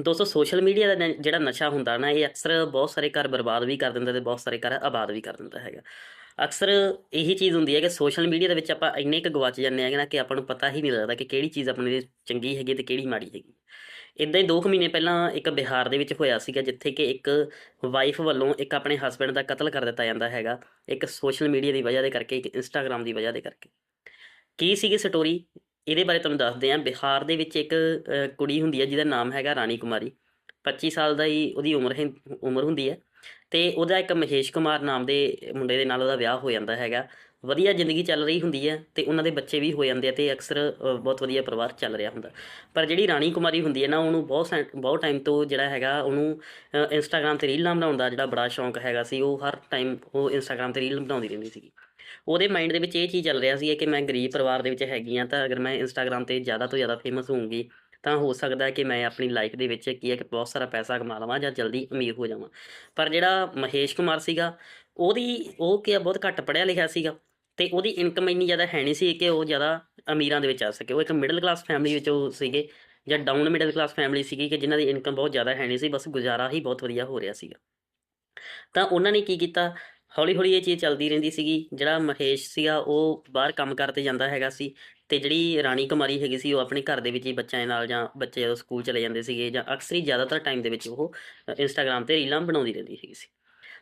ਦੋਸਤੋ social media ਦਾ ਨ- ਜਿਹੜਾ ਨਸ਼ਾ ਹੁੰਦਾ ਨਾ, ਇਹ ਅਕਸਰ ਬਹੁਤ ਸਾਰੇ ਘਰ ਬਰਬਾਦ ਵੀ ਕਰ ਦਿੰਦਾ ਤੇ ਬਹੁਤ ਸਾਰੇ ਘਰ ਆਬਾਦ ਵੀ ਕਰ ਦਿੰਦਾ ਹੈਗਾ। ਅਕਸਰ ਇਹੀ ਚੀਜ਼ ਹੁੰਦੀ ਹੈ ਕਿ ਸੋਸ਼ਲ ਮੀਡੀਆ ਦੇ ਵਿੱਚ ਆਪਾਂ ਇੰਨੇ ਕੁ ਗਵਾਚ ਜਾਂਦੇ ਹੈਗੇ ਨਾ ਕਿ ਆਪਾਂ ਨੂੰ ਪਤਾ ਹੀ ਨਹੀਂ ਲੱਗਦਾ ਕਿ ਕਿਹੜੀ ਚੀਜ਼ ਆਪਣੇ ਲਈ ਚੰਗੀ ਹੈਗੀ ਤੇ ਕਿਹੜੀ ਮਾੜੀ ਹੈਗੀ। ਇਦਾਂ ਹੀ 2 ਮਹੀਨੇ ਪਹਿਲਾਂ ਇੱਕ ਬਿਹਾਰ ਦੇ ਵਿੱਚ ਹੋਇਆ ਸੀਗਾ, ਜਿੱਥੇ ਕਿ ਇੱਕ ਵਾਈਫ ਵੱਲੋਂ ਇੱਕ ਆਪਣੇ ਹਸਬੰਡ ਦਾ ਕਤਲ ਕਰ ਦਿੱਤਾ ਜਾਂਦਾ ਹੈਗਾ, ਇੱਕ ਸੋਸ਼ਲ ਮੀਡੀਆ ਦੀ ਵਜ੍ਹਾ ਦੇ ਕਰਕੇ, ਇੱਕ ਇੰਸਟਾਗ੍ਰam ਦੀ ਵਜ੍ਹਾ ਦੇ ਕਰਕੇ। ਕੀ ਸੀਗੀ ਸਟੋਰੀ ਇਹਦੇ ਬਾਰੇ ਤੁਹਾਨੂੰ ਦੱਸਦੇ ਹਾਂ, ਬਿਹਾਰ ਦੇ ਵਿੱਚ ਇੱਕ ਕੁੜੀ ਹੁੰਦੀ ਹੈ, ਜਿਹਦਾ ਨਾਮ ਹੈਗਾ ਰਾਣੀ ਕੁਮਾਰੀ। 25 ਸਾਲ ਦਾ ਹੀ ਉਹਦੀ ਉਮਰ ਹੈ, ਉਮਰ ਹੁੰਦੀ ਹੈ। ਤੇ ਉਹਦਾ ਇੱਕ ਮਹੇਸ਼ ਕੁਮਾਰ ਨਾਮ ਦੇ ਮੁੰਡੇ ਦੇ ਨਾਲ ਉਹਦਾ ਵਿਆਹ ਹੋ ਜਾਂਦਾ ਹੈਗਾ। ਵਧੀਆ ਜ਼ਿੰਦਗੀ ਚੱਲ ਰਹੀ ਹੁੰਦੀ ਹੈ ਤੇ ਉਹਨਾਂ ਦੇ ਬੱਚੇ ਵੀ ਹੋ ਜਾਂਦੇ ਆ ਤੇ ਅਕਸਰ ਬਹੁਤ ਵਧੀਆ ਪਰਿਵਾਰ ਚੱਲ ਰਿਹਾ ਹੁੰਦਾ। ਪਰ ਜਿਹੜੀ ਰਾਣੀ ਕੁਮਾਰੀ ਹੁੰਦੀ ਹੈ ਨਾ, ਉਹਨੂੰ ਬਹੁਤ ਸੈ- ਬਹੁਤ ਟਾਈਮ ਤੋਂ ਜਿਹੜਾ ਹੈਗਾ, ਉਹਨੂੰ ਇੰਸਟਾਗ੍ਰam ਤੇ ਰੀਲਾਂ ਬਣਾਉਣ ਦਾ ਜਿਹੜਾ ਬੜਾ ਸ਼ੌਂਕ ਹੈਗਾ ਸੀ, ਉਹ ਹਰ ਟਾਈਮ ਉਹ ਇੰਸਟਾਗ੍ਰam ਤੇ ਰੀਲ ਬਣਾਉਂਦੀ ਰਹਿੰਦੀ ਸੀਗੀ। ਉਹਦੇ ਮਾਈਂਡ ਦੇ ਵਿੱਚ ਇਹ ਚੀਜ਼ ਚੱਲ ਰਿਹਾ ਸੀ ਕਿ ਮੈਂ ਗਰੀਬ ਪਰਿਵਾਰ ਦੇ ਵਿੱਚ ਹੈਗੀ ਆ ਤਾਂ ਅਗਰ ਮੈਂ ਇੰਸਟਾਗ੍ਰam ਤੇ ਜ਼ਿਆਦਾ ਤੋਂ ਜ਼ਿਆਦਾ ਫੇਮਸ ਹੋਊਂਗੀ, ਤਾਂ ਹੋ ਸਕਦਾ ਕਿ ਮੈਂ ਆਪਣੀ ਲਾਈਫ ਦੇ ਵਿੱਚ ਕੀ ਹੈ ਕਿ ਬਹੁਤ ਸਾਰਾ ਪੈਸਾ ਕਮਾ ਲਵਾਂ ਜਾਂ ਜਲਦੀ ਅਮੀਰ ਹੋ ਜਾਵਾਂ। ਪਰ ਜਿਹੜਾ ਮਹੇਸ਼ ਕੁਮਾਰ ਸੀਗਾ, ਉਹਦੀ ਉਹ ਕੀ ਆ ਬਹੁਤ ਘੱਟ ਪੜ੍ਹਿਆ ਲਿਖਿਆ ਸੀਗਾ ਤੇ ਉਹਦੀ ਇਨਕਮ ਇੰਨੀ ਜ਼ਿਆਦਾ ਹੈ ਨਹੀਂ ਸੀ ਕਿ ਉਹ ਜ਼ਿਆਦਾ ਅਮੀਰਾਂ ਦੇ ਵਿੱਚ ਆ ਸਕੇ। ਉਹ ਇੱਕ ਮਿਡਲ ਕਲਾਸ ਫੈਮਿਲੀ ਵਿੱਚ ਉਹ ਸੀਗੇ ਜਾਂ ਡਾਊਨ ਮਿਡਲ ਕਲਾਸ ਫੈਮਿਲੀ ਸੀਗੀ ਕਿ ਜਿਨ੍ਹਾਂ ਦੀ ਇਨਕਮ ਬਹੁਤ ਜ਼ਿਆਦਾ ਹੈ ਨਹੀਂ ਸੀ, ਬਸ ਗੁਜ਼ਾਰਾ ਹੀ ਬਹੁਤ ਵਧੀਆ ਹੋ ਰਿਹਾ ਸੀਗਾ। ਤਾਂ ਉਹਨਾਂ ਨੇ ਕੀ ਕੀਤਾ? ਹੌਲੀ ਹੌਲੀ ਇਹ ਚੀਜ਼ ਚੱਲਦੀ ਰਹਿੰਦੀ ਸੀਗੀ। ਜਿਹੜਾ ਮਹੇਸ਼ ਸੀਗਾ, ਉਹ ਬਾਹਰ ਕੰਮ ਕਰਤੇ ਜਾਂਦਾ ਹੈਗਾ ਸੀ ਤੇ ਜਿਹੜੀ ਰਾਣੀ ਕੁਮਾਰੀ ਹੈਗੀ ਸੀ, ਉਹ ਆਪਣੇ ਘਰ ਦੇ ਵਿੱਚ ਹੀ ਬੱਚਿਆਂ ਦੇ ਨਾਲ ਜਾਂ ਬੱਚੇ ਜਦੋਂ ਸਕੂਲ ਚਲੇ ਜਾਂਦੇ ਸੀਗੇ ਜਾਂ ਅਕਸਰ ਹੀ ਜ਼ਿਆਦਾਤਰ ਟਾਈਮ ਦੇ ਵਿੱਚ ਉਹ ਇੰਸਟਾਗ੍ਰam ਤੇ ਰੀਲਾਂ ਬਣਾਉਂਦੀ ਰਹਿੰਦੀ ਹੈਗੀ ਸੀ।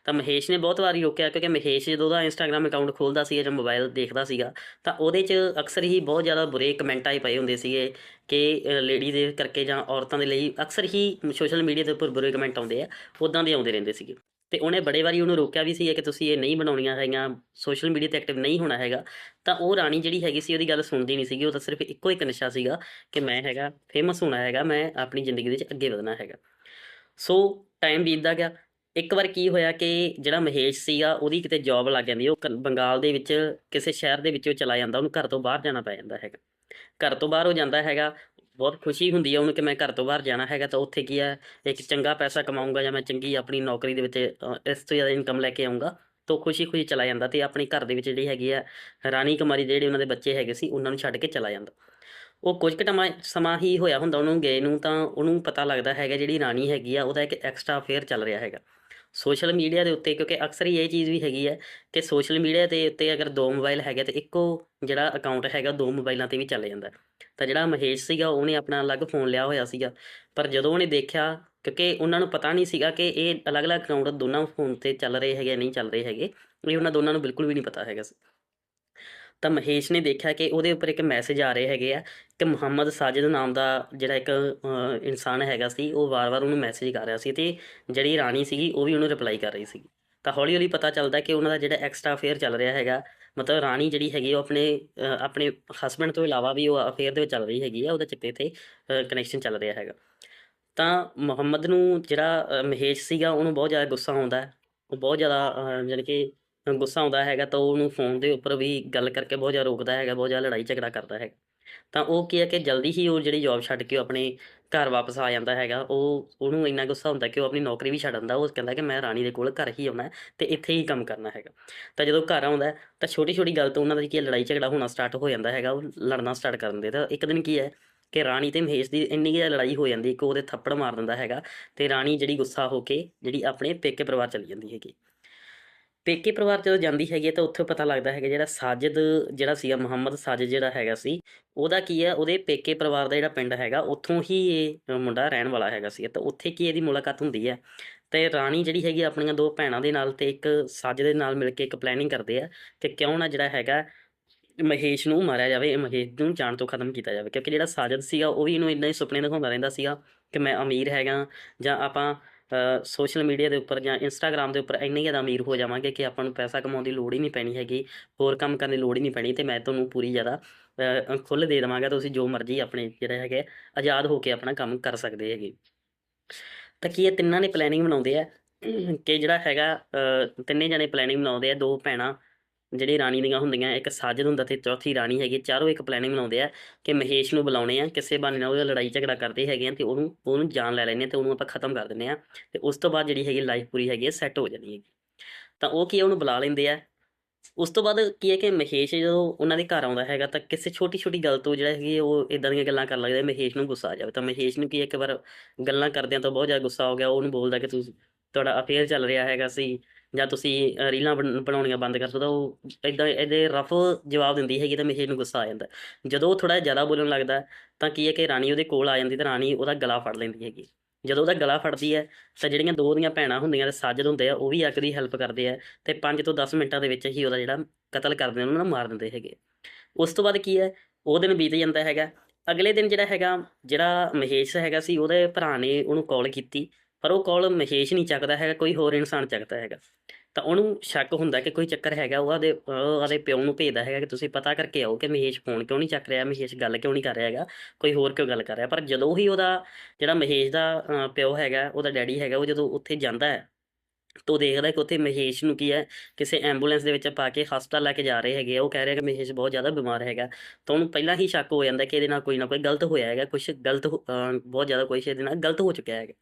ਤਾਂ ਮਹੇਸ਼ ਨੇ ਬਹੁਤ ਵਾਰੀ ਰੋਕਿਆ ਕਿਉਂਕਿ ਮਹੇਸ਼ ਜਦੋਂ ਦਾ ਇੰਸਟਾਗ੍ਰam ਅਕਾਊਂਟ ਖੋਲਦਾ ਸੀ ਜਾਂ ਮੋਬਾਈਲ ਦੇਖਦਾ ਸੀਗਾ, ਤਾਂ ਉਹਦੇ 'ਚ ਅਕਸਰ ਹੀ ਬਹੁਤ ਜ਼ਿਆਦਾ ਬੁਰੇ ਕਮੈਂਟ ਆਏ ਪਏ ਹੁੰਦੇ ਸੀਗੇ ਕਿ ਲੇਡੀ ਦੇ ਕਰਕੇ ਜਾਂ ਔਰਤਾਂ ਦੇ ਲਈ ਅਕਸਰ ਹੀ ਸੋਸ਼ਲ ਮੀਡੀਆ ਦੇ ਉੱਪਰ ਬੁਰੇ ਕਮੈਂਟ ਆਉਂਦੇ ਆ ਉਦਾਂ ਦੇ ਆਉਂਦੇ ਰਹਿੰਦੇ ਸੀਗੇ। ਤੇ ਉਹਨੇ ਬੜੇ ਵਾਰੀ ਉਹਨੂੰ ਰੋਕਿਆ ਵੀ ਸੀ ਕਿ ਤੁਸੀਂ ਇਹ ਨਹੀਂ ਬਣਾਉਣੀਆਂ ਹੈਗੀਆਂ ਸੋਸ਼ਲ ਮੀਡੀਆ ਤੇ ਐਕਟਿਵ ਨਹੀਂ ਹੋਣਾ ਹੈਗਾ। ਤਾਂ ਉਹ ਰਾਣੀ ਜਿਹੜੀ ਹੈਗੀ ਸੀ ਉਹਦੀ ਗੱਲ ਸੁਣਦੀ ਨਹੀਂ ਸੀਗੀ, ਉਹ ਤਾਂ ਸਿਰਫ ਇੱਕੋ ਇੱਕ ਨਸ਼ਾ ਸੀਗਾ ਕਿ ਮੈਂ ਹੈਗਾ ਫੇਮਸ ਹੋਣਾ ਹੈਗਾ, ਮੈਂ ਆਪਣੀ ਜ਼ਿੰਦਗੀ ਦੇ ਵਿੱਚ ਅੱਗੇ ਵਧਣਾ ਹੈਗਾ। ਸੋ ਟਾਈਮ ਬੀਤਦਾ ਗਿਆ। ਇੱਕ ਵਾਰ ਕੀ ਹੋਇਆ ਕਿ ਜਿਹੜਾ ਮਹੇਸ਼ ਸੀਗਾ, ਉਹਦੀ ਕਿਤੇ ਜੌਬ ਲੱਗ ਜਾਂਦੀ ਉਹ ਕ- ਬੰਗਾਲ ਦੇ ਵਿੱਚ, ਕਿਸੇ ਸ਼ਹਿਰ ਦੇ ਵਿੱਚੋਂ ਚਲਾ ਜਾਂਦਾ, ਉਹਨੂੰ ਘਰ ਤੋਂ ਬਾਹਰ ਜਾਣਾ ਪੈ ਜਾਂਦਾ ਹੈਗਾ। ਘਰ ਤੋਂ ਬਾਹਰ ਹੋ ਜਾਂਦਾ ਹੈਗਾ ਬਹੁਤ ਖੁਸ਼ੀ ਹੁੰਦੀ ਹੈ ਉਹਨੂੰ ਕਿ ਮੈਂ ਘਰ ਤੋਂ ਬਾਹਰ ਜਾਣਾ ਹੈਗਾ ਤਾਂ ਉੱਥੇ ਕੀ ਹੈ ਇੱਕ ਚੰਗਾ ਪੈਸਾ ਕਮਾਊਂਗਾ ਜਾਂ ਮੈਂ ਚੰਗੀ ਆਪਣੀ ਨੌਕਰੀ ਦੇ ਵਿੱਚ ਅ, ਇਸ ਤੋਂ ਜ਼ਿਆਦਾ ਇਨਕਮ ਲੈ ਕੇ ਆਊਂਗਾ ਤਾਂ ਖੁਸ਼ੀ ਖੁਸ਼ੀ ਚਲਾ ਜਾਂਦਾ ਤੇ ਆਪਣੇ ਘਰ ਦੇ ਵਿੱਚ ਜਿਹੜੀ ਹੈਗੀ ਆ ਰਾਣੀ ਕੁਮਾਰੀ ਦੇ ਜਿਹੜੇ ਉਹਨਾਂ ਦੇ ਬੱਚੇ ਹੈਗੇ ਸੀ ਉਹਨਾਂ ਨੂੰ ਛੱਡ ਕੇ ਚਲਾ ਜਾਂਦਾ। ਉਹ ਕੁਝ ਕੁ ਟਮਾ ਸਮਾਂ ਹੀ ਹੋਇਆ ਹੁੰਦਾ ਉਹਨੂੰ ਗਏ ਨੂੰ ਤਾਂ ਉਹਨੂੰ ਪਤਾ ਲੱਗਦਾ ਹੈਗਾ ਜਿਹੜੀ ਰਾਣੀ ਹੈਗੀ ਆ ਉਹਦਾ ਇੱਕ ਐਕਸਟਰਾ ਅਫੇਅਰ ਚੱਲ ਰਿਹਾ ਹੈਗਾ। ਸੋਸ਼ਲ ਮੀਡੀਆ ਦੇ ਉੱਤੇ, ਕਿਉਂਕਿ ਅਕਸਰ ਹੀ ਇਹ ਚੀਜ਼ ਵੀ ਹੈਗੀ ਹੈ ਕਿ ਸੋਸ਼ਲ ਮੀਡੀਆ ਦੇ ਉੱਤੇ ਅਗਰ ਦੋ ਮੋਬਾਈਲ ਹੈਗੇ, ਤੇ ਇੱਕੋ ਜਿਹੜਾ ਅਕਾਊਂਟ ਹੈਗਾ ਦੋ ਮੋਬਾਈਲਾਂ ਤੇ ਵੀ ਚੱਲ ਜਾਂਦਾ ਤਾਂ ਜਿਹੜਾ ਮਹੇਸ਼ ਸੀਗਾ, ਉਹਨੇ ਆਪਣਾ ਅਲੱਗ ਫੋਨ ਲਿਆ ਹੋਇਆ ਸੀਗਾ। ਪਰ ਜਦੋਂ ਉਹਨੇ ਦੇਖਿਆ, ਕਿਉਂਕਿ ਉਹਨਾਂ ਨੂੰ ਪਤਾ ਨਹੀਂ ਸੀਗਾ ਕਿ ਇਹ ਅਲੱਗ-ਅਲੱਗ ਅਕਾਊਂਟ ਦੋਨਾਂ ਫੋਨ ਤੇ ਚੱਲ ਰਹੇ ਹੈਗੇ ਨਹੀਂ ਚੱਲ ਰਹੇ ਹੈਗੇ, ਇਹ ਉਹਨਾਂ ਦੋਨਾਂ ਨੂੰ ਬਿਲਕੁਲ ਵੀ ਨਹੀਂ ਪਤਾ ਹੈਗਾ ਸੀ। ਤਾਂ ਮਹੇਸ਼ ਨੇ ਦੇਖਿਆ ਕਿ ਉਹਦੇ ਉੱਪਰ ਇੱਕ ਮੈਸੇਜ ਆ ਰਹੇ ਹੈਗੇ ਆ ਕਿ ਮੁਹੰਮਦ ਸਾਜਿਦ ਨਾਮ ਦਾ ਜਿਹੜਾ ਇੱਕ ਇਨਸਾਨ ਹੈਗਾ ਸੀ ਉਹ ਵਾਰ-ਵਾਰ ਉਹਨੂੰ ਮੈਸੇਜ ਕਰ ਰਿਹਾ ਸੀ ਤੇ ਜਿਹੜੀ ਰਾਣੀ ਸੀਗੀ ਉਹ ਵੀ ਉਹਨੂੰ ਰਿਪਲਾਈ ਕਰ ਰਹੀ ਸੀ ਤਾਂ ਹੌਲੀ-ਹੌਲੀ ਪਤਾ ਚੱਲਦਾ ਕਿ ਉਹਨਾਂ ਦਾ ਜਿਹੜਾ ਐਕਸਟਰਾ ਅਫੇਅਰ ਚੱਲ ਰਿਹਾ ਹੈਗਾ ਮਤਲਬ ਰਾਣੀ ਜਿਹੜੀ ਹੈਗੀ ਉਹ ਆਪਣੇ ਆਪਣੇ ਹਸਬੰਡ ਤੋਂ ਇਲਾਵਾ ਵੀ ਉਹ ਅਫੇਅਰ ਦੇ ਵਿੱਚ ਚੱਲ ਰਹੀ ਹੈਗੀ ਆ ਉਹਦੇ ਚੱਕਰ ਤੇ ਕਨੈਕਸ਼ਨ ਚੱਲ ਰਿਹਾ ਹੈਗਾ। ਤਾਂ ਮੁਹੰਮਦ ਨੂੰ ਜਿਹੜਾ ਮਹੇਸ਼ ਸੀਗਾ ਉਹਨੂੰ ਬਹੁਤ ਜ਼ਿਆਦਾ ਗੁੱਸਾ ਆਉਂਦਾ ਉਹ ਬਹੁਤ ਜ਼ਿਆਦਾ ਅ, ਜਾਣੀ ਕਿ ਗੁੱਸਾ ਆਉਂਦਾ ਹੈਗਾ ਤਾਂ ਉਹ ਉਹਨੂੰ ਫੋਨ ਦੇ ਉੱਪਰ ਵੀ ਗੱਲ ਕਰਕੇ ਬਹੁਤ ਜ਼ਿਆਦਾ ਰੋਕਦਾ ਹੈਗਾ ਬਹੁਤ ਜ਼ਿਆਦਾ ਲੜਾਈ ਝਗੜਾ ਕਰਦਾ ਹੈ ਤਾਂ ਉਹ ਕੀ ਹੈ ਕਿ ਜਲਦੀ ਹੀ ਉਹ ਜਿਹੜੀ ਜੌਬ ਛੱਡ ਕੇ ਉਹ ਆਪਣੇ ਘਰ ਵਾਪਸ ਆ ਜਾਂਦਾ ਹੈਗਾ। ਉਹ ਉਹਨੂੰ ਇੰਨਾ ਗੁੱਸਾ ਹੁੰਦਾ ਕਿ ਉਹ ਆਪਣੀ ਨੌਕਰੀ ਵੀ ਛੱਡ ਦਿੰਦਾ। ਉਹ ਕਹਿੰਦਾ ਕਿ ਮੈਂ ਰਾਣੀ ਦੇ ਕੋਲ ਘਰ ਹੀ ਆਉਣਾ ਹੈ ਤੇ ਇੱਥੇ ਹੀ ਕੰਮ ਕਰਨਾ ਹੈਗਾ। ਤਾਂ ਜਦੋਂ ਘਰ ਆਉਂਦਾ ਤਾਂ ਛੋਟੀ ਛੋਟੀ ਗੱਲ ਤੋਂ ਉਹਨਾਂ ਦਾ ਕੀ ਹੈ, ਲੜਾਈ ਝਗੜਾ ਹੋਣਾ ਸਟਾਰਟ ਹੋ ਜਾਂਦਾ ਹੈਗਾ। ਉਹ ਲੜਨਾ ਸਟਾਰਟ ਕਰ ਦਿੰਦੇ ਤਾਂ ਇੱਕ ਦਿਨ ਕੀ ਹੈ ਕਿ ਰਾਣੀ ਤੇ ਮਹੇਸ਼ ਦੀ ਇੰਨੀ ਜ਼ਿਆਦਾ ਲੜਾਈ ਹੋ ਜਾਂਦੀ ਕਿ ਉਹਦੇ ਥੱਪੜ ਮਾਰ ਦਿੰਦਾ ਹੈਗਾ ਤੇ ਰਾਣੀ ਜਿਹੜੀ ਗੁੱਸਾ ਹੋ ਕੇ ਜਿਹੜੀ ਆਪਣੇ ਪੇਕੇ ਪਰਿਵਾਰ ਚਲੀ ਜਾਂਦੀ ਹੈਗੀ। ਪੇਕੇ ਪਰਿਵਾਰ ਜਦੋਂ ਜਾਂਦੀ ਹੈਗੀ ਹੈ ਤਾਂ ਉੱਥੇ ਪਤਾ ਲੱਗਦਾ ਹੈਗਾ ਜਿਹੜਾ ਸਾਜਿਦ ਜਿਹੜਾ ਸੀਗਾ, ਮੁਹੰਮਦ ਸਾਜਿਦ ਜਿਹੜਾ ਹੈਗਾ ਸੀ, ਉਹਦਾ ਕੀ ਹੈ, ਉਹਦੇ ਪੇਕੇ ਪਰਿਵਾਰ ਦਾ ਜਿਹੜਾ ਪਿੰਡ ਹੈਗਾ, ਉੱਥੋਂ ਹੀ ਇਹ ਮੁੰਡਾ ਰਹਿਣ ਵਾਲਾ ਹੈਗਾ ਸੀ। ਤਾਂ ਉੱਥੇ ਕੀ ਇਹਦੀ ਮੁਲਾਕਾਤ ਹੁੰਦੀ ਹੈ? ਤੇ ਰਾਣੀ ਜਿਹੜੀ ਹੈਗੀ ਆਪਣੀਆਂ ਦੋ ਭੈਣਾਂ ਦੇ ਨਾਲ ਤੇ ਇੱਕ ਸਾਜਿਦ ਦੇ ਨਾਲ ਮਿਲ ਕੇ ਇੱਕ ਪਲੈਨਿੰਗ ਕਰਦੇ ਆ ਕਿ ਕਿਉਂ ਨਾ ਜਿਹੜਾ ਹੈਗਾ ਮਹੇਸ਼ ਨੂੰ ਮਾਰਿਆ ਜਾਵੇ ਮਹੇਸ਼ ਨੂੰ ਜਾਣ ਤੋਂ ਖਤਮ ਕੀਤਾ ਜਾਵੇ। ਕਿਉਂਕਿ ਜਿਹੜਾ ਸਾਜਿਦ ਸੀਗਾ, ਉਹ ਵੀ ਇਹਨੂੰ ਇੰਨਾ ਹੀ ਸੁਪਨੇ ਦਿਖਾਉਂਦਾ ਰਹਿੰਦਾ ਸੀਗਾ ਕਿ ਮੈਂ ਅਮੀਰ ਹੈਗਾ ਜਾਂ ਆਪਾਂ ਸੋਸ਼ਲ ਮੀਡੀਆ ਦੇ ਉੱਪਰ ਜਾਂ ਇੰਸਟਾਗ੍ਰam ਦੇ ਉੱਪਰ ਇੰਨੇ ਜ਼ਿਆਦਾ ਅਮੀਰ ਹੋ ਜਾਵਾਂਗੇ ਕਿ ਆਪਾਂ ਨੂੰ ਪੈਸਾ ਕਮਾਉਣ ਦੀ ਲੋੜ ਹੀ ਨਹੀਂ ਪੈਣੀ ਹੈਗੀ, ਹੋਰ ਕੰਮ ਕਰਨ ਦੀ ਲੋੜ ਹੀ ਨਹੀਂ ਪੈਣੀ ਤੇ ਮੈਂ ਤੁਹਾਨੂੰ ਪੂਰੀ ਜ਼ਿਆਦਾ ਖੁੱਲ੍ਹ ਦੇ ਦੇਵਾਂਗਾ ਤੁਸੀਂ ਜੋ ਮਰਜ਼ੀ ਆਪਣੇ ਜਿਹੜੇ ਹੈਗੇ ਆਜ਼ਾਦ ਹੋ ਕੇ ਆਪਣਾ ਕੰਮ ਕਰ ਸਕਦੇ ਹੈਗੇ। ਤਾਂ ਕੀ ਇਹ ਤਿੰਨਾਂ ਨੇ ਪਲੈਨਿੰਗ ਬਣਾਉਂਦੇ ਆ? ਕਿ ਜਿਹੜਾ ਹੈਗਾ ਤਿੰਨੇ ਜਣੇ ਪਲੈਨਿੰਗ ਬਣਾਉਂਦੇ ਆ, ਦੋ ਭੈਣਾਂ ਜਿਹੜੇ ਰਾਣੀ ਦੀਆਂ ਹੁੰਦੀਆਂ ਇੱਕ ਸਾਜਦ ਹੁੰਦਾ ਤੇ ਚੌਥੀ ਰਾਣੀ ਹੈਗੀ ਚਾਰੋਂ ਇੱਕ ਪਲੈਨਿੰਗ ਬਣਾਉਂਦੇ ਆ ਕਿ ਮਹੇਸ਼ ਨੂੰ ਬੁਲਾਉਣੇ ਆ ਕਿਸੇ ਬਹਾਨੇ ਨਾਲ ਉਹਦਾ ਲੜਾਈ ਝਗੜਾ ਕਰਦੇ ਹੈਗੇ ਆ ਤੇ ਉਹਨੂੰ ਉਹਨੂੰ ਜਾਨ ਲੈ ਲੈਂਦੇ ਆ ਤੇ ਉਹਨੂੰ ਆਪਾਂ ਖਤਮ ਕਰ ਦਿੰਦੇ ਆ ਤੇ ਉਸ ਤੋਂ ਬਾਅਦ ਜਿਹੜੀ ਹੈਗੀ ਲਾਈਫ ਪੂਰੀ ਹੈਗੀ ਸੈੱਟ ਹੋ ਜਾਂਦੀ ਹੈਗੀ। ਤਾਂ ਉਹ ਕੀ ਆ, ਉਹਨੂੰ ਬੁਲਾ ਲੈਂਦੇ ਆ। ਉਸ ਤੋਂ ਬਾਅਦ ਕੀ ਹੈ ਕਿ ਮਹੇਸ਼ ਜਦੋਂ ਉਹਨਾਂ ਦੇ ਘਰ ਆਉਂਦਾ ਹੈਗਾ ਤਾਂ ਕਿਸੇ ਛੋਟੀ-ਛੋਟੀ ਗੱਲ ਤੋਂ ਜਿਹੜਾ ਹੈਗੀ ਉਹ ਇਦਾਂ ਦੀਆਂ ਗੱਲਾਂ ਕਰਨ ਲੱਗਦਾ ਮਹੇਸ਼ ਨੂੰ ਗੁੱਸਾ ਆ ਜਾਵੇ। ਤਾਂ ਮਹੇਸ਼ ਨੂੰ ਕੀ ਹੈ ਇੱਕ ਵਾਰ ਗੱਲਾਂ ਕਰਦਿਆਂ ਤਾਂ ਬਹੁਤ ਜ਼ਿਆਦਾ ਗੁੱਸਾ ਹੋ ਗਿਆ ਉਹਨੂੰ ਬੋਲਦਾ ਕਿ ਤੁਸੀਂ ਤੁਹਾਡਾ ਅਫੇਅਰ ਚੱਲ ਰਿਹਾ ਹੈਗਾ ਸੀ। ਜਾਂ ਤੁਸੀਂ ਰੀਲਾਂ ਬਣ- ਬਣਾਉਣੀਆਂ ਬੰਦ ਕਰ ਸਕਦਾ, ਉਹ ਇਦਾਂ ਇਹਦੇ ਰਫ ਜਵਾਬ ਦਿੰਦੀ ਹੈਗੀ ਤਾਂ ਮਹੇਸ਼ ਨੂੰ ਗੁੱਸਾ ਆ ਜਾਂਦਾ। ਜਦੋਂ ਉਹ ਥੋੜਾ ਜ਼ਿਆਦਾ ਬੋਲਣ ਲੱਗਦਾ, ਤਾਂ ਕੀ ਹੈ ਕਿ ਰਾਣੀ ਉਹਦੇ ਕੋਲ ਆ ਜਾਂਦੀ ਤਾਂ ਰਾਣੀ ਉਹਦਾ ਗਲਾ ਫੜ ਲੈਂਦੀ ਹੈਗੀ। ਜਦੋਂ ਉਹਦਾ ਗਲਾ ਫੜਦੀ ਹੈ, ਤਾਂ ਜਿਹੜੀਆਂ ਦੋ ਦੀਆਂ ਭੈਣਾਂ ਹੁੰਦੀਆਂ ਤੇ ਸਾਜਦ ਹੁੰਦੇ ਆ, ਉਹ ਵੀ ਅੱਗ ਦੀ ਹੈਲਪ ਕਰਦੇ ਆ ਤੇ 5 ਤੋਂ 10 ਮਿੰਟਾਂ ਦੇ ਵਿੱਚ ਹੀ ਉਹਦਾ ਜਿਹੜਾ ਕਤਲ ਕਰਦੇ ਉਹਨਾਂ ਨੂੰ ਮਾਰ ਦਿੰਦੇ ਹੈਗੇ। ਉਸ ਤੋਂ ਬਾਅਦ ਕੀ ਹੈ, ਉਹ ਦਿਨ ਬੀਤ ਜਾਂਦਾ ਹੈਗਾ। ਅਗਲੇ ਦਿਨ ਜਿਹੜਾ ਹੈਗਾ, ਜਿਹੜਾ ਮਹੇਸ਼ ਹੈਗਾ ਸੀ, ਉਹਦੇ ਭਰਾ ਨੇ ਉਹਨੂੰ ਕਾਲ ਕੀਤੀ ਪਰ ਉਹ ਕਾਲ ਮਹੇਸ਼ ਨਹੀਂ ਚੱਕਦਾ ਹੈਗਾ, ਕੋਈ ਹੋਰ ਇਨਸਾਨ ਚੱਕਦਾ ਹੈਗਾ। ਤਾਂ ਉਹਨੂੰ ਸ਼ੱਕ ਹੁੰਦਾ ਕਿ ਕੋਈ ਚੱਕਰ ਹੈਗਾ ਉਹਦੇ ਉਹਦੇ ਪਿਓ ਨੂੰ ਭੇਜਦਾ ਹੈਗਾ ਕਿ ਤੁਸੀਂ ਪਤਾ ਕਰਕੇ ਆਓ ਕਿ ਮਹੇਸ਼ ਫੋਨ ਕਿਉਂ ਨਹੀਂ ਚੱਕ ਰਿਹਾ, ਮਹੇਸ਼ ਗੱਲ ਕਿਉਂ ਨਹੀਂ ਕਰ ਰਿਹਾ ਹੈਗਾ, ਕੋਈ ਹੋਰ ਕਿਉਂ ਗੱਲ ਕਰ ਰਿਹਾ। ਪਰ ਜਦੋਂ ਹੀ ਉਹਦਾ, ਜਿਹੜਾ ਮਹੇਸ਼ ਦਾ ਪਿਓ ਹੈਗਾ, ਉਹਦਾ ਡੈਡੀ ਹੈਗਾ, ਉਹ ਜਦੋਂ ਉੱਥੇ ਜਾਂਦਾ ਹੈ, ਤਾਂ ਉਹ ਦੇਖਦਾ ਕਿ ਉੱਥੇ ਮਹੇਸ਼ ਨੂੰ ਕੀ ਹੈ, ਕਿਸੇ ਐਂਬੂਲੈਂਸ ਦੇ ਵਿੱਚ ਪਾ ਕੇ ਹਸਪਤਾਲ ਲੈ ਕੇ ਜਾ ਰਹੇ ਹੈਗੇ ਆ। ਉਹ ਕਹਿ ਰਿਹਾ ਕਿ ਮਹੇਸ਼ ਬਹੁਤ ਜ਼ਿਆਦਾ ਬਿਮਾਰ ਹੈਗਾ। ਤਾਂ ਉਹਨੂੰ ਪਹਿਲਾਂ ਹੀ ਸ਼ੱਕ ਹੋ ਜਾਂਦਾ ਕਿ ਇਹਦੇ ਨਾਲ ਕੋਈ ਨਾ ਕੋਈ ਗਲਤ ਹੋਇਆ ਹੈਗਾ ਕੁਝ ਗਲਤ ਹੋ- ਬਹੁਤ ਜ਼ਿਆਦਾ ਕੁਛ ਇਹਦੇ ਨਾਲ ਗਲਤ ਹੋ ਚੁੱਕਿਆ ਹੈਗਾ।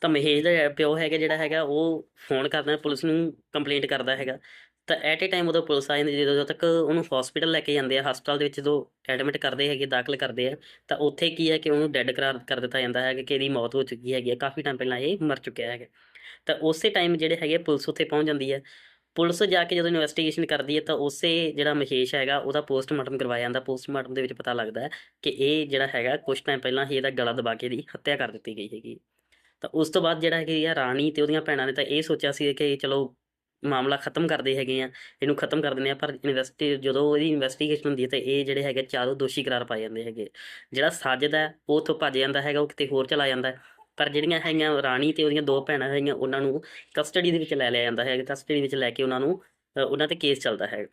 ਤਾਂ ਮਹੇਸ਼ ਦਾ ਪਿਓ ਹੈਗਾ ਜਿਹੜਾ ਹੈਗਾ, ਉਹ ਫੋਨ ਕਰਦਾ, ਪੁਲਿਸ ਨੂੰ ਕੰਪਲੇਂਟ ਕਰਦਾ ਹੈਗਾ। ਤਾਂ ਐਟ ਏ ਟਾਈਮ ਉਦੋਂ ਪੁਲਿਸ ਆ ਜਾਂਦੀ ਜਦੋਂ ਤੱਕ ਉਹਨੂੰ ਹਸਪੀਟਲ ਲੈ ਕੇ ਜਾਂਦੇ ਆ, ਹਸਪਤਾਲ ਦੇ ਵਿੱਚ ਜਦੋਂ ਐਡਮਿਟ ਕਰਦੇ ਹੈਗੇ, ਦਾਖਲ ਕਰਦੇ ਆ, ਤਾਂ ਉੱਥੇ ਕੀ ਹੈ ਕਿ ਉਹਨੂੰ ਡੈੱਡ ਕਰਾਰ ਕਰ ਦਿੱਤਾ ਜਾਂਦਾ ਹੈ ਕਿ ਇਹਦੀ ਮੌਤ ਹੋ ਚੁੱਕੀ ਹੈਗੀ ਹੈ ਕਾਫੀ ਟਾਈਮ ਪਹਿਲਾਂ ਇਹ ਮਰ ਚੁੱਕਿਆ ਹੈਗਾ। ਤਾਂ ਉਸੇ ਟਾਈਮ ਜਿਹੜੇ ਹੈਗੇ ਪੁਲਿਸ ਉੱਥੇ ਪਹੁੰਚ ਜਾਂਦੀ ਹੈ। ਪੁਲਿਸ ਜਾ ਕੇ ਜਦੋਂ ਇਨਵੈਸਟੀਗੇਸ਼ਨ ਕਰਦੀ ਹੈ, ਤਾਂ ਉਸੇ ਜਿਹੜਾ ਮਹੇਸ਼ ਹੈਗਾ, ਉਹਦਾ ਪੋਸਟਮਾਰਟਮ ਕਰਵਾਇਆ ਜਾਂਦਾ। ਪੋਸਟਮਾਰਟਮ ਦੇ ਵਿੱਚ ਪਤਾ ਲੱਗਦਾ ਹੈ ਕਿ ਇਹ ਜਿਹੜਾ ਹੈਗਾ ਕੁਝ ਟਾਈਮ ਪਹਿਲਾਂ ਹੀ ਇਹਦਾ ਗਲਾ ਦਬਾ ਕੇ ਦੀ ਹੱਤਿਆ ਕਰ ਦਿੱਤੀ ਗਈ ਹੈਗੀ। ਤਾਂ ਉਸ ਤੋਂ ਬਾਅਦ ਜਿਹੜਾ ਹੈਗੀ ਆ ਰਾਣੀ ਤੇ ਉਹਦੀਆਂ ਭੈਣਾਂ ਨੇ ਤਾਂ ਇਹ ਸੋਚਿਆ ਸੀ ਕਿ ਚਲੋ ਮਾਮਲਾ ਖਤਮ ਕਰਦੇ ਹੈਗੇ ਆ, ਇਹਨੂੰ ਖਤਮ ਕਰ ਦਿੰਦੇ ਆ, ਪਰ ਇਨਵੈਸਟੀ ਜਦੋਂ ਇਹਦੀ ਇਨਵੈਸਟੀਗੇਸ਼ਨ ਹੁੰਦੀ ਹੈ ਤਾਂ ਇਹ ਜਿਹੜੇ ਹੈਗੇ ਚਾਰੋਂ ਦੋਸ਼ੀ ਕਰਾਰ ਪਾਏ ਜਾਂਦੇ ਹੈਗੇ ਜਿਹੜਾ ਸਾਜਦ ਹੈ, ਉਹ ਉੱਥੋਂ ਭੱਜ ਜਾਂਦਾ ਹੈਗਾ, ਉਹ ਕਿਤੇ ਹੋਰ ਚਲਾ ਜਾਂਦਾ ਪਰ ਜਿਹੜੀਆਂ ਹੈਗੀਆਂ ਰਾਣੀ ਤੇ ਉਹਦੀਆਂ ਦੋ ਭੈਣਾਂ ਹੈਗੀਆਂ, ਉਹਨਾਂ ਨੂੰ ਕਸਟਡੀ ਦੇ ਵਿੱਚ ਲੈ ਲਿਆ ਜਾਂਦਾ ਹੈ ਕਸਟਡੀ ਵਿੱਚ ਲੈ ਕੇ ਉਹਨਾਂ ਨੂੰ ਉਹਨਾਂ ਤੇ ਕੇਸ ਚੱਲਦਾ ਹੈ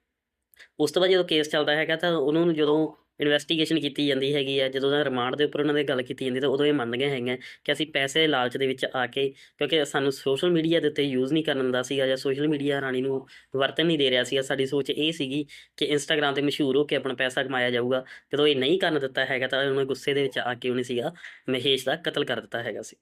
ਉਸ ਤੋਂ ਬਾਅਦ ਜਦੋਂ ਕੇਸ ਚੱਲਦਾ ਹੈਗਾ ਤਾਂ ਉਹਨਾਂ ਨੂੰ ਜਦੋਂ ਇਨਵੈਸਟੀਗੇਸ਼ਨ ਕੀਤੀ ਜਾਂਦੀ ਹੈਗੀ ਆ, ਜਦੋਂ ਉਹਨਾਂ ਰਿਮਾਂਡ ਦੇ ਉੱਪਰ ਉਹਨਾਂ ਦੇ ਗੱਲ ਕੀਤੀ ਜਾਂਦੀ, ਤਾਂ ਉਦੋਂ ਇਹ ਮੰਨ ਗਏ ਹੈਗੇ ਕਿ ਅਸੀਂ ਪੈਸੇ ਲਾਲਚ ਦੇ ਵਿੱਚ ਆ ਕੇ ਕਿਉਂਕਿ ਸਾਨੂੰ ਸੋਸ਼ਲ ਮੀਡੀਆ ਦੇ ਉੱਤੇ ਯੂਜ਼ ਨਹੀਂ ਕਰਨ ਦਿੰਦਾ ਸੀਗਾ ਜਾਂ ਸੋਸ਼ਲ ਮੀਡੀਆ ਰਾਣੀ ਨੂੰ ਵਰਤਣ ਨਹੀਂ ਦੇ ਰਿਹਾ ਸੀਗਾ, ਸਾਡੀ ਸੋਚ ਇਹ ਸੀਗੀ ਕਿ ਇੰਸਟਾਗ੍ਰam ਤੇ ਮਸ਼ਹੂਰ ਹੋ ਕੇ ਆਪਣਾ ਪੈਸਾ ਕਮਾਇਆ ਜਾਊਗਾ। ਜਦੋਂ ਇਹ ਨਹੀਂ ਕਰਨ ਦਿੱਤਾ ਹੈਗਾ, ਤਾਂ ਉਹਨੇ ਗੁੱਸੇ ਦੇ ਵਿੱਚ ਆ ਕੇ ਉਹਨੇ ਸੀਗਾ ਮਹੇਸ਼ ਦਾ ਕਤਲ ਕਰ ਦਿੱਤਾ ਹੈਗਾ ਸੀ।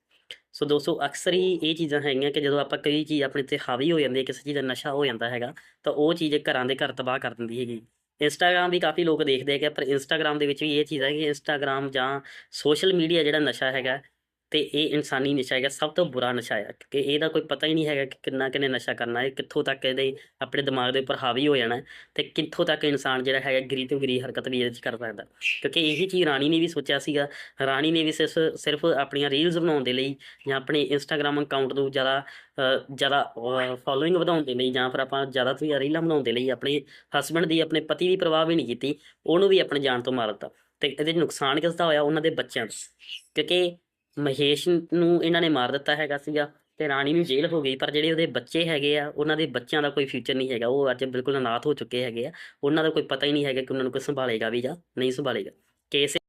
ਸੋ ਦੋਸਤੋ, ਅਕਸਰ ਹੀ ਇਹ ਚੀਜ਼ਾਂ ਹੈਗੀਆਂ ਕਿ ਜਦੋਂ ਆਪਾਂ ਕੋਈ ਚੀਜ਼ ਆਪਣੇ ਤੇ ਹਾਵੀ ਹੋ ਜਾਂਦੀ ਹੈ, ਕਿਸੇ ਚੀਜ਼ ਦਾ ਨਸ਼ਾ ਹੋ ਜਾਂਦਾ ਹੈਗਾ, ਤਾਂ ਉਹ ਚੀਜ਼ ਘਰਾਂ ਦੇ ਘਰ ਤਬਾਹ ਕਰ ਦਿੰਦੀ ਹੈਗੀ। ਇੰਸਟਾਗ੍ਰam ਵੀ ਕਾਫੀ ਲੋਕ ਦੇਖਦੇ ਹੈਗੇ ਪਰ ਇੰਸਟਾਗ੍ਰam ਦੇ ਵਿੱਚ ਵੀ ਇਹ ਚੀਜ਼ ਹੈ ਕਿ ਇੰਸਟਾਗ੍ਰam ਜਾਂ ਸੋਸ਼ਲ ਮੀਡੀਆ ਜਿਹੜਾ ਨਸ਼ਾ ਹੈਗਾ ਤੇ ਇਹ ਇਨਸਾਨੀ ਨਸ਼ਾ ਹੈਗਾ, ਸਭ ਤੋਂ ਬੁਰਾ ਨਸ਼ਾ ਹੈ ਕਿ ਇਹਦਾ ਕੋਈ ਪਤਾ ਹੀ ਨਹੀਂ ਹੈਗਾ ਕਿ ਕਿੰਨਾ ਕਿੰਨੇ ਨਸ਼ਾ ਕਰਨਾ ਹੈ, ਕਿੱਥੋਂ ਤੱਕ ਇਹਦੇ ਆਪਣੇ ਦਿਮਾਗ ਦੇ ਉੱਪਰ ਹਾਵੀ ਹੋ ਜਾਣਾ ਹੈ, ਤੇ ਕਿੱਥੋਂ ਤੱਕ ਇਨਸਾਨ ਜਿਹੜਾ ਹੈਗਾ ਗਰੀ ਤੋਂ ਗਰੀ ਹਰਕਤ ਵੀ ਇਹਦੇ 'ਚ ਕਰ ਸਕਦਾ। ਕਿਉਂਕਿ ਇਹੀ ਚੀਜ਼ ਰਾਣੀ ਨੇ ਵੀ ਸੋਚਿਆ ਸੀਗਾ, ਰਾਣੀ ਨੇ ਵੀ ਸਿਰਫ ਸਿਰਫ ਆਪਣੀਆਂ ਰੀਲਸ ਬਣਾਉਣ ਦੇ ਲਈ ਜਾਂ ਆਪਣੇ ਇੰਸਟਾਗ੍ਰam ਅਕਾਊਂਟ ਨੂੰ ਜ਼ਿਆਦਾ ਜ਼ਿਆਦਾ ਫੋਲੋਇੰਗ ਵਧਾਉਣ ਦੇ ਲਈ ਜਾਂ ਫਿਰ ਆਪਾਂ ਜ਼ਿਆਦਾ ਤੋਂ ਜ਼ਿਆਦਾ ਰੀਲਾਂ ਬਣਾਉਣ ਦੇ ਲਈ ਆਪਣੇ ਹਸਬੰਡ ਦੀ, ਆਪਣੇ ਪਤੀ ਦੀ ਪਰਵਾਹ ਵੀ ਨਹੀਂ ਕੀਤੀ, ਉਹਨੂੰ ਵੀ ਆਪਣੇ ਜਾਨ ਤੋਂ ਮਾਰ ਦਿੱਤਾ, ਤੇ ਇਹਦੇ 'ਚ ਨੁਕਸਾਨ ਕਿਸ ਦਾ ਹੋਇਆ ਉਹਨਾਂ ਦੇ ਬੱਚਿਆਂ ਦਾ ਕਿਉਂਕਿ ਮਹੇਸ਼ ਨੂੰ ਇਹਨਾਂ ਨੇ ਮਾਰ ਦਿੱਤਾ ਹੈਗਾ ਸੀਗਾ ਤੇ ਰਾਣੀ ਨੂੰ ਜੇਲ੍ਹ ਹੋ ਗਈ, ਪਰ ਜਿਹੜੇ ਉਹਦੇ ਬੱਚੇ ਹੈਗੇ ਆ, ਉਹਨਾਂ ਦੇ ਬੱਚਿਆਂ ਦਾ ਕੋਈ ਫਿਊਚਰ ਨਹੀਂ ਹੈਗਾ। ਉਹ ਅੱਜ ਬਿਲਕੁਲ ਅਨਾਥ ਹੋ ਚੁੱਕੇ ਹੈਗੇ ਆ। ਉਹਨਾਂ ਦਾ ਕੋਈ ਪਤਾ ਹੀ ਨਹੀਂ ਹੈਗਾ ਕਿ ਉਹਨਾਂ ਨੂੰ ਕੋਈ ਸੰਭਾਲੇਗਾ ਵੀ ਜਾਂ ਨਹੀਂ ਸੰਭਾਲੇਗਾ। ਕੇਸ